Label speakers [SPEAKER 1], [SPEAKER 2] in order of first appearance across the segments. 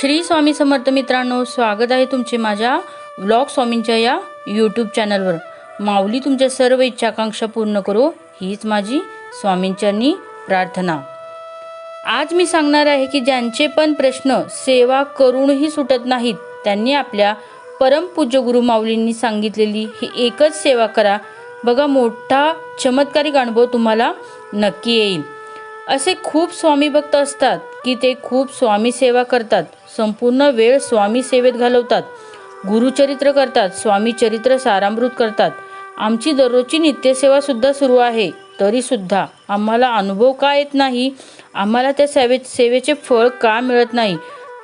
[SPEAKER 1] श्री स्वामी समर्थ मित्रांनो स्वागत आहे तुमचे माझ्या व्लॉग स्वामींच्या या यूट्यूब चॅनलवर माऊली तुमच्या सर्व इच्छाकांक्षा पूर्ण करो हीच माझी स्वामींच्यांनी प्रार्थना. आज मी सांगणार आहे की ज्यांचे पण प्रश्न सेवा करूनही सुटत नाहीत त्यांनी आपल्या परमपूज्य गुरु माऊलींनी सांगितलेली ही एकच सेवा करा. बघा मोठा चमत्कारिक अनुभव तुम्हाला नक्की येईल. असे खूप स्वामी भक्त असतात. की ते खूप स्वामी सेवा करतात. संपूर्ण वेळ स्वामी सेवेत घालवतात. गुरुचरित्र करतात. स्वामी चरित्र सारामृत करतात. आमची दररोजची नित्यसेवासुद्धा सुरू आहे. तरीसुद्धा आम्हाला अनुभव का येत नाही? आम्हाला त्या सेवे सेवेचे फळ का मिळत नाही?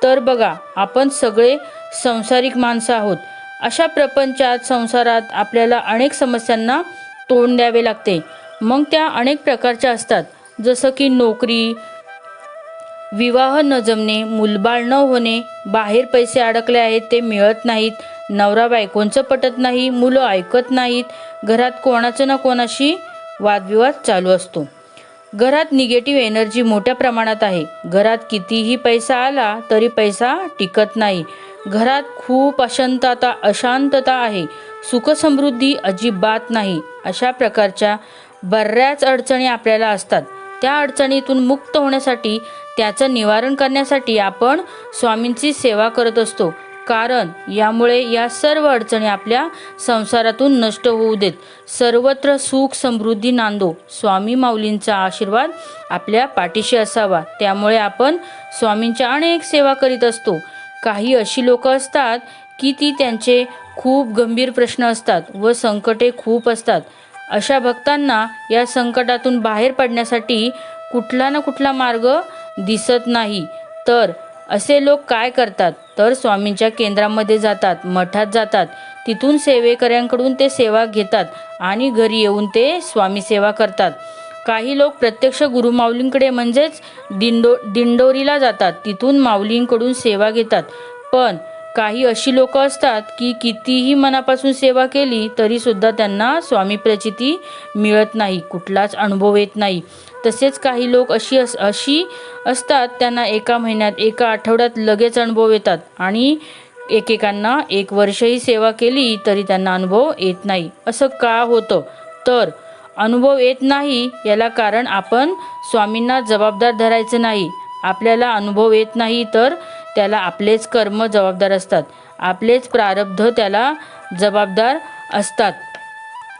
[SPEAKER 1] तर बघा आपण सगळे संसारिक माणसं आहोत. अशा प्रपंचात संसारात आपल्याला अनेक समस्यांना तोंड द्यावे लागते. मग त्या अनेक प्रकारच्या असतात. जसं की नोकरी विवाह न जमणे मुलबाळ न होणे बाहेर पैसे अडकले आहेत ते मिळत नाहीत नवरा बायकोंचं पटत नाही मुलं ऐकत नाहीत घरात कोणाचं ना कोणाशी वादविवाद चालू असतो. घरात निगेटिव्ह एनर्जी मोठ्या प्रमाणात आहे. घरात कितीही पैसा आला तरी पैसा टिकत नाही. घरात खूप अशांतता अशांतता आहे. सुखसमृद्धी अजिबात नाही. अशा प्रकारच्या बऱ्याच अडचणी आपल्याला असतात. त्या अडचणीतून मुक्त होण्यासाठी त्याचं निवारण करण्यासाठी आपण स्वामींची सेवा करत असतो. कारण यामुळे या सर्व अडचणी आपल्या संसारातून नष्ट होऊ देत. सर्वत्र सुख समृद्धी नांदो. स्वामी माऊलींचा आशीर्वाद आपल्या पाठीशी असावा. त्यामुळे आपण स्वामींच्या अनेक सेवा करीत असतो. काही अशी लोक असतात की ती त्यांचे खूप गंभीर प्रश्न असतात व संकटे खूप असतात. अशा भक्तांना या संकटातून बाहेर पडण्यासाठी कुठला ना कुठला मार्ग दिसत नाही. तर असे लोक काय करतात? तर स्वामींच्या केंद्रामध्ये जातात मठात जातात. तिथून सेवेकऱ्यांकडून ते सेवा घेतात आणि घरी येऊन ते स्वामी सेवा करतात. काही लोक प्रत्यक्ष गुरु माऊलींकडे म्हणजेच दिंडो दिंडोरीला जातात. तिथून माऊलींकडून सेवा घेतात. पण काही अशी लोक असतात की कितीही मनापासून सेवा केली तरीसुद्धा त्यांना स्वामी प्रचिती मिळत नाही. कुठलाच अनुभव येत नाही. तसेच काही लोक अशी अस अशी असतात त्यांना एका महिन्यात एका आठवड्यात लगेच अनुभव येतात आणि एकेकांना एक वर्षही सेवा केली तरी त्यांना अनुभव येत नाही. असं का होतं? तर अनुभव येत नाही याला कारण आपण स्वामींना जबाबदार धरायचं नाही. आपल्याला अनुभव येत नाही तर त्याला आपलेच कर्म जबाबदार असतात. आपलेच प्रारब्ध त्याला जबाबदार असतात.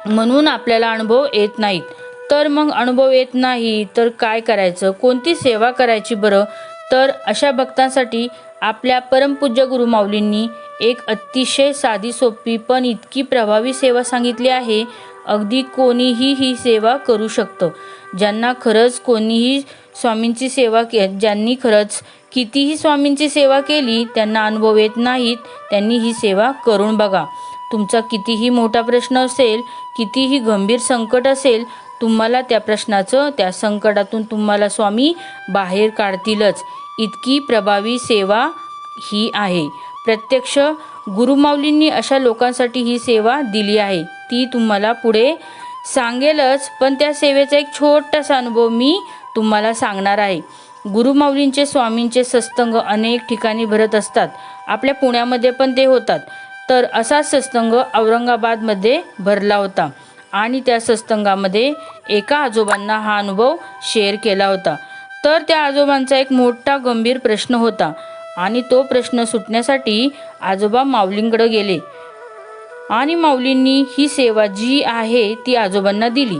[SPEAKER 1] म्हणून आपल्याला अनुभव येत नाहीत. तर मग अनुभव येत नाही तर काय करायचं? कोणती सेवा करायची बरं? तर अशा भक्तांसाठी आपल्या परमपूज्य गुरुमाऊलींनी एक अतिशय साधी सोपी पण इतकी प्रभावी सेवा सांगितली आहे अगदी कोणीही ही सेवा करू शकतं. ज्यांना खरंच कोणीही स्वामींची सेवा के ज्यांनी खरंच कितीही स्वामींची सेवा केली त्यांना अनुभव येत नाहीत त्यांनी ही सेवा करून बघा. तुमचा कितीही मोठा प्रश्न असेल कितीही गंभीर संकट असेल तुम्हाला त्या प्रश्नाचं त्या संकटातून तुम्हाला स्वामी बाहेर काढतीलच. इतकी प्रभावी सेवा ही आहे. प्रत्यक्ष गुरुमाऊलींनी अशा लोकांसाठी ही सेवा दिली आहे. ती तुम्हाला पुढे सांगेलच पण त्या सेवेचा एक छोटासा अनुभव मी तुम्हाला सांगणार आहे. गुरुमाऊलींचे स्वामींचे सत्संग अनेक ठिकाणी भरत असतात. आपल्या पुण्यामध्ये पण ते होतात. तर असाच सत्संग औरंगाबादमध्ये भरला होता. आणि त्या सत्संगामध्ये एका आजोबांना हा अनुभव शेअर केला होता. तर त्या आजोबांचा एक मोठा गंभीर प्रश्न होता आणि तो प्रश्न सुटण्यासाठी आजोबा माऊलींकडे गेले. आणि माऊलींनी ही सेवा जी आहे ती आजोबांना दिली.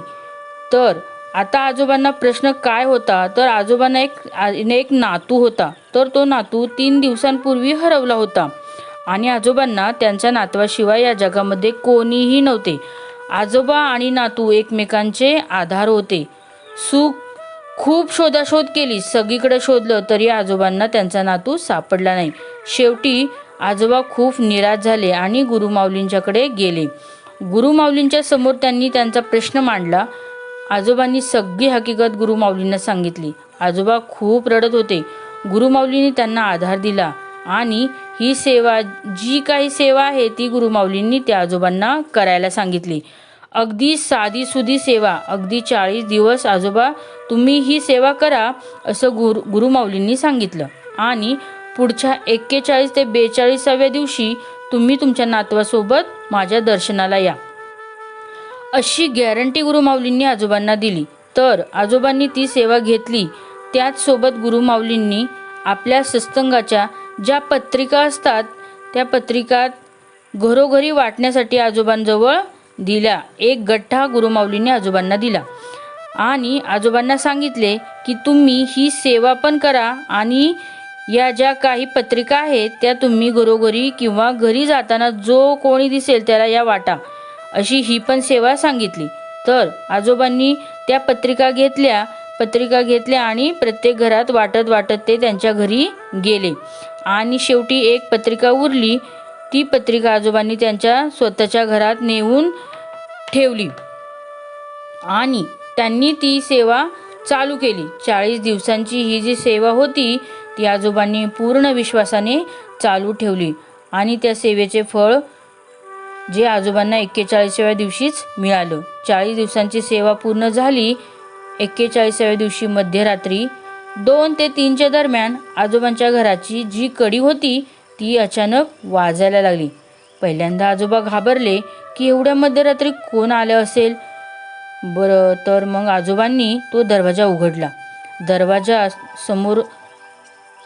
[SPEAKER 1] तर आता आजोबांना प्रश्न काय होता? तर आजोबांना एक एक नातू होता. तर तो नातू तीन दिवसांपूर्वी हरवला होता. आणि आजोबांना त्यांच्या नातवाशिवाय या जगामध्ये कोणीही नव्हते. आजोबा आणि नातू एकमेकांचे आधार होते. सुख खूप शोधाशोध केली. सगळीकडे शोधलं तरी आजोबांना त्यांचा नातू सापडला नाही. शेवटी आजोबा खूप निराश झाले आणि गुरुमाऊलींच्याकडे गेले. गुरुमाऊलींच्या समोर त्यांनी त्यांचा प्रश्न मांडला. आजोबांनी सगळी हकीकत गुरुमाऊलींना सांगितली. आजोबा खूप रडत होते. गुरुमाऊलींनी त्यांना आधार दिला आणि ही सेवा जी काही सेवा आहे ती गुरुमाऊलींनी त्या आजोबांना करायला सांगितली. अगदी साधी सुधी सेवा अगदी चाळीस दिवस आजोबा तुम्ही ही सेवा करा असं गुरु गुरुमाऊलींनी सांगितलं. आणि पुढच्या एक्केचाळीस ते बेचाळीसाव्या दिवशी तुम्ही तुमच्या नातवासोबत माझ्या दर्शनाला या. अशी गॅरंटी गुरुमाऊलींनी आजोबांना दिली. तर आजोबांनी ती सेवा घेतली. त्याचसोबत गुरुमाऊलींनी आपल्या सत्संगाच्या ज्या पत्रिका असतात त्या पत्रिकात घरोघरी वाटण्यासाठी आजोबांजवळ दिल्या. एक गठ्ठा गुरुमाऊलींनी आजोबांना दिला. आणि आजोबांना सांगितले की तुम्ही ही सेवा पण करा आणि या ज्या काही पत्रिका आहेत त्या तुम्ही घरोघरी किंवा घरी जाताना जो कोणी दिसेल त्याला या वाटा. अशी ही पण सेवा सांगितली. तर आजोबांनी त्या पत्रिका घेतल्या पत्रिका घेतल्या आणि प्रत्येक घरात वाटत वाटत ते त्यांच्या घरी गेले. आणि शेवटी एक पत्रिका उरली ती पत्रिका आजोबांनी त्यांच्या स्वतःच्या घरात नेऊन ठेवली. आणि त्यांनी ती सेवा चालू केली. चाळीस दिवसांची ही जी सेवा होती ती आजोबांनी पूर्ण विश्वासाने चालू ठेवली. आणि त्या सेवेचे फळ जे आजोबांना एक्केचाळीसाव्या दिवशीच मिळालं. चाळीस दिवसांची सेवा पूर्ण झाली. एक्केचाळीसाव्या दिवशी मध्यरात्री दोन ते तीनच्या दरम्यान आजोबांच्या घराची जी कडी होती ती अचानक वाजायला लागली. पहिल्यांदा आजोबा घाबरले की एवढ्या मध्यरात्री कोण आलं असेल? बरं तर मग आजोबांनी तो दरवाजा उघडला. दरवाजा समोर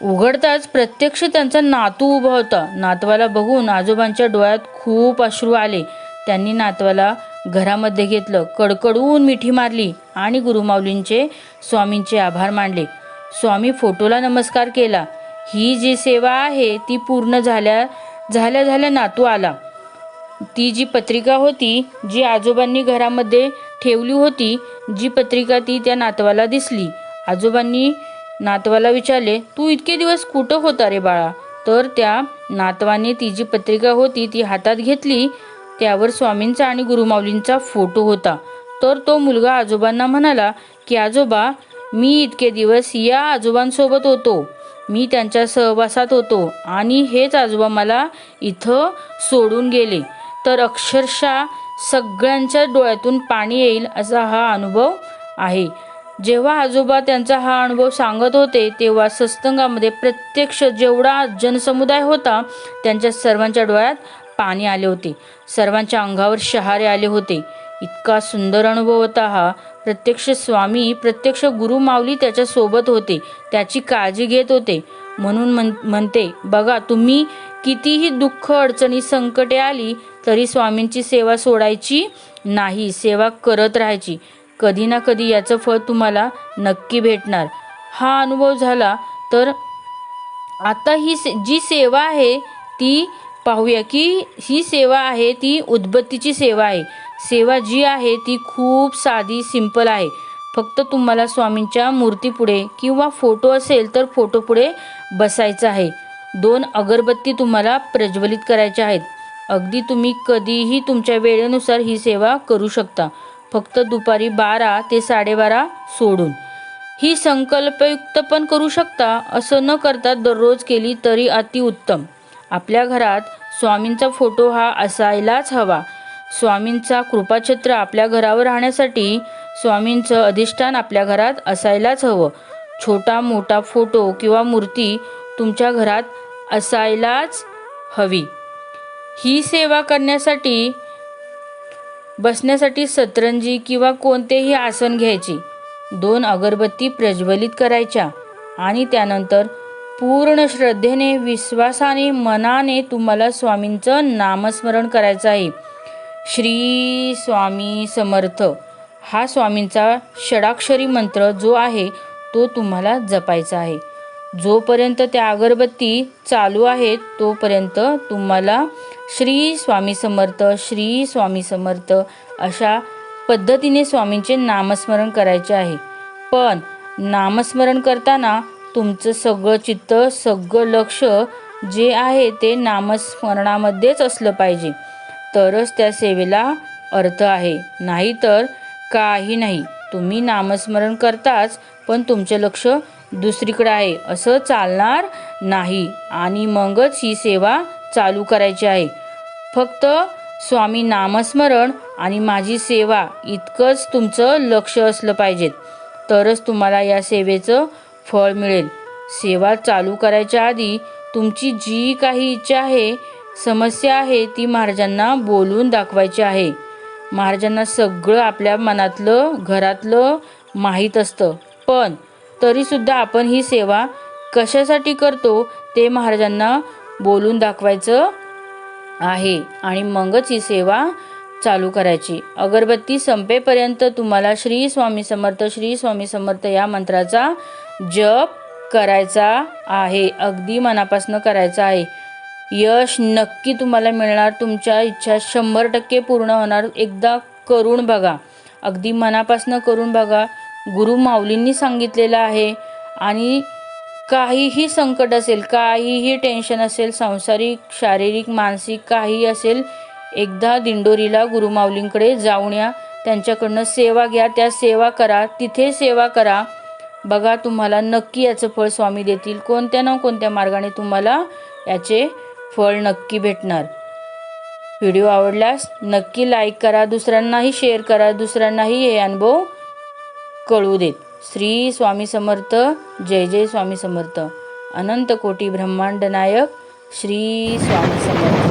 [SPEAKER 1] उघडताच प्रत्यक्ष त्यांचा नातू उभा होता. नातवाला बघून आजोबांच्या डोळ्यात खूप अश्रू आले. त्यांनी नातवाला घरामध्ये घेतलं कडकडून मिठी मारली आणि गुरुमाऊलींचे स्वामींचे आभार मानले. स्वामी फोटोला नमस्कार केला. ही जी सेवा आहे ती पूर्ण झाल्या झाल्या झाल्या नातू आला. ती जी पत्रिका होती जी आजोबांनी घरामध्ये ठेवली होती जी पत्रिका ती त्या नातवाला दिसली. आजोबांनी नातवाला विचारले तू इतके दिवस कुठं होता रे बाळा? तर त्या नातवाने ती जी पत्रिका होती ती हातात घेतली. त्यावर स्वामींचा आणि गुरुमाऊलींचा फोटो होता. तर तो मुलगा आजोबांना म्हणाला की आजोबा मी इतके दिवस या आजोबांसोबत होतो. मी त्यांच्या सहवासात होतो आणि हेच आजोबा मला इथं सोडून गेले. तर अक्षरशः सगळ्यांच्या डोळ्यातून पाणी येईल असा हा अनुभव आहे. जेव्हा आजोबा त्यांचा हा अनुभव सांगत होते तेव्हा सत्संगामध्ये प्रत्यक्ष जेवढा जनसमुदाय होता त्यांच्या सर्वांच्या डोळ्यात पाणी आले होते. सर्वांच्या अंगावर शहारे आले होते. इतका सुंदर अनुभव होता हा. प्रत्यक्ष स्वामी प्रत्यक्ष गुरु माऊली त्याच्यासोबत होते. त्याची काळजी घेत होते. म्हणून म्हण म्हणते बघा तुम्ही कितीही दुःख अडचणी संकटे आली तरी स्वामींची सेवा सोडायची नाही सेवा करत राहायची. कधी ना कधी याचं फळ तुम्हाला नक्की भेटणार. हा अनुभव झाला. तर आता ही से जी सेवा आहे ती पाहूया की ही सेवा आहे ती उदबत्तीची सेवा आहे. सेवा जी आहे ती खूप साधी सिंपल आहे. फक्त तुम्हाला स्वामींच्या मूर्तीपुढे किंवा फोटो असेल तर फोटोपुढे बसायचं आहे. दोन अगरबत्ती तुम्हाला प्रज्वलित करायच्या आहेत. अगदी तुम्ही कधीही तुमच्या वेळेनुसार ही सेवा करू शकता. फक्त दुपारी बारा ते साडेबारा सोडून. ही संकल्पयुक्त पण करू शकता असं न करता दररोज केली तरी अतिउत्तम. आपल्या घरात स्वामींचा फोटो हा असायलाच हवा. स्वामींचा कृपाछत्र आपल्या घरावर राहण्यासाठी स्वामींचं अधिष्ठान आपल्या घरात असायलाच हवं. छोटा मोठा फोटो किंवा मूर्ती तुमच्या घरात असायलाच हवी. ही सेवा करण्यासाठी बसण्यासाठी सतरंजी किंवा कोणतेही आसन घ्यायची. दोन अगरबत्ती प्रज्वलित करायच्या आणि त्यानंतर पूर्ण श्रद्धेने विश्वासाने मनाने तुम्हाला स्वामींचं नामस्मरण करायचं आहे. श्री स्वामी समर्थ. हा स्वामींचा षडाक्षरी मंत्र जो आहे तो तुम्हाला जपायचा आहे. जोपर्यंत त्या अगरबत्ती चालू आहेत तोपर्यंत तुम्हाला श्री स्वामी समर्थ श्री स्वामी समर्थ अशा पद्धतीने स्वामींचे नामस्मरण करायचे आहे. पण नामस्मरण करताना तुमचं सगळं चित्त सगळं लक्ष जे आहे ते नामस्मरणामध्येच असलं पाहिजे. तरच त्या सेवेला अर्थ आहे. नाहीतर काही नाही. तुम्ही नामस्मरण करताच पण तुमचे लक्ष दुसरीकडे आहे. असं चालणार नाही. आणि मगच ही सेवा चालू करायची आहे. फक्त स्वामी नामस्मरण आणि माझी सेवा इतकंच तुमचं लक्ष असलं पाहिजेत. तरच तुम्हाला या सेवेचं फळ मिळेल. सेवा चालू करायच्या आधी तुमची जी काही इच्छा आहे समस्या आहे ती महाराजांना बोलून दाखवायची आहे. महाराजांना सगळं आपल्या मनातलं घरातलं माहीत असतं. पण तरीसुद्धा आपण ही सेवा कशासाठी करतो ते महाराजांना बोलून दाखवायचं आहे आणि मगच ही सेवा चालू करायची. अगरबत्ती संपेपर्यंत तुम्हाला श्री स्वामी समर्थ श्री स्वामी समर्थ या मंत्राचा जप करायचा आहे. अगदी मनापासून करायचा आहे. यश नक्की तुम्हाला मिळणार. तुमच्या इच्छा शंभर टक्के पूर्ण होणार. एकदा करून बघा. अगदी मनापासनं करून बघा. गुरु माऊलींनी सांगितलेलं आहे. आणि काहीही संकट असेल काहीही टेन्शन असेल सांसारिक शारीरिक मानसिक काही असेल एकदा दिंडोरीला गुरुमाऊलींकडे जाऊन या. त्यांच्याकडनं सेवा घ्या. त्या सेवा करा. तिथे सेवा करा. बघा तुम्हाला नक्की याचं फळ स्वामी देतील. कोणत्या ना कोणत्या मार्गाने तुम्हाला याचे फळ नक्की भेटणार. व्हिडिओ आवडल्यास नक्की लाईक करा दुसऱ्यांनाही शेअर करा दुसऱ्यांनाही हे अनुभव कळू देत. श्री स्वामी समर्थ जय जय स्वामी समर्थ. अनंत कोटी ब्रह्मांड नायक श्री स्वामी समर्थ.